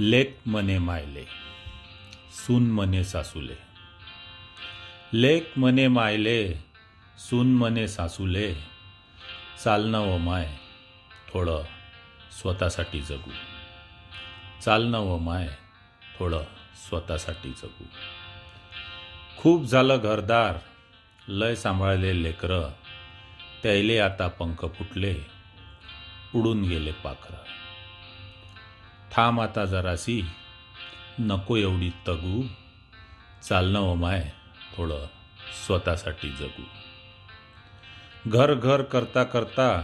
लेक मने मायले सून मने सासूले. लेक मने मायले सून मने सासूले. चालणं व माय थोडं स्वतःसाठी जगू. चालणं व माय थोडं स्वतःसाठी जगू. खूप झालं घरदार लय सांभाळले लेकरं. त्याले आता पंख फुटले उडून गेले पाखरं. थांब आता जरासी. नको एवढी तगू. चालणं व माय थोडं स्वतःसाठी जगू. घर घर करता करता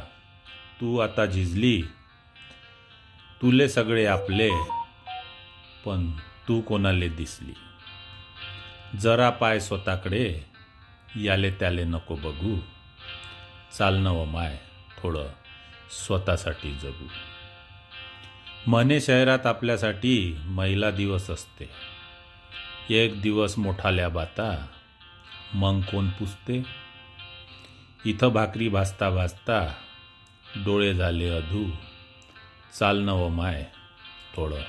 तू आता झिजली. तुले सगळे आपले पण तू कोणाले दिसली? जरा पाय स्वतःकडे याले त्याले नको बघू. चालणं व माय थोडं स्वतःसाठी जगू. मने शहरात आपल्यासाठी महिला दिवस असते. एक दिवस मोठाल्या बाता मग कोण पुसते? इथं भाकरी भाजता भाजता डोळे झाले अधू. चालणं व माय थोडं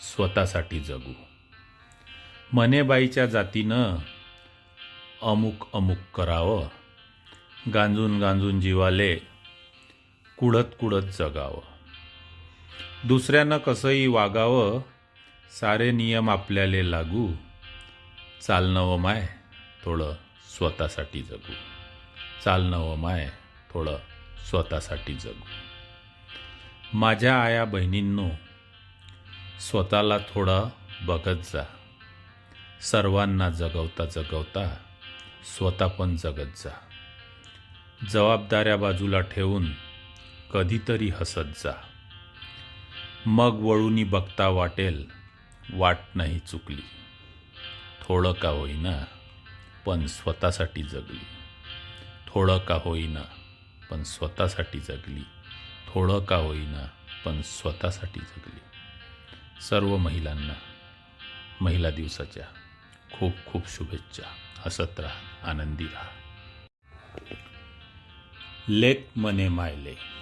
स्वतःसाठी जगू. मनेबाईच्या जातीनं अमुक अमुक करावं. गांजून गांजून जीवाले कुडत कुडत जगावं. दुसऱ्यानं कसंही वागावं सारे नियम आपल्याले लागू. चालणं व माय थोडं स्वतःसाठी जगू. चालणं व माय थोडं स्वतःसाठी जगू. माझ्या आया बहिणींनो स्वतःला थोडं बघत जा. सर्वांना जगवता जगवता स्वतः पण जगत जा. जबाबदाऱ्या बाजूला ठेवून कधीतरी हसत जा. मग वळूनी बघता वाटेल वाट नाही चुकली. थोडं का होईना पण स्वतःसाठी जगली. थोडं का होईना पण स्वतःसाठी जगली. थोडं का होईना पण स्वतःसाठी जगली. सर्व महिलांना महिला दिवसाच्या खूप खूप शुभेच्छा. हसत राहा आनंदी राहा. लेक मने मायले.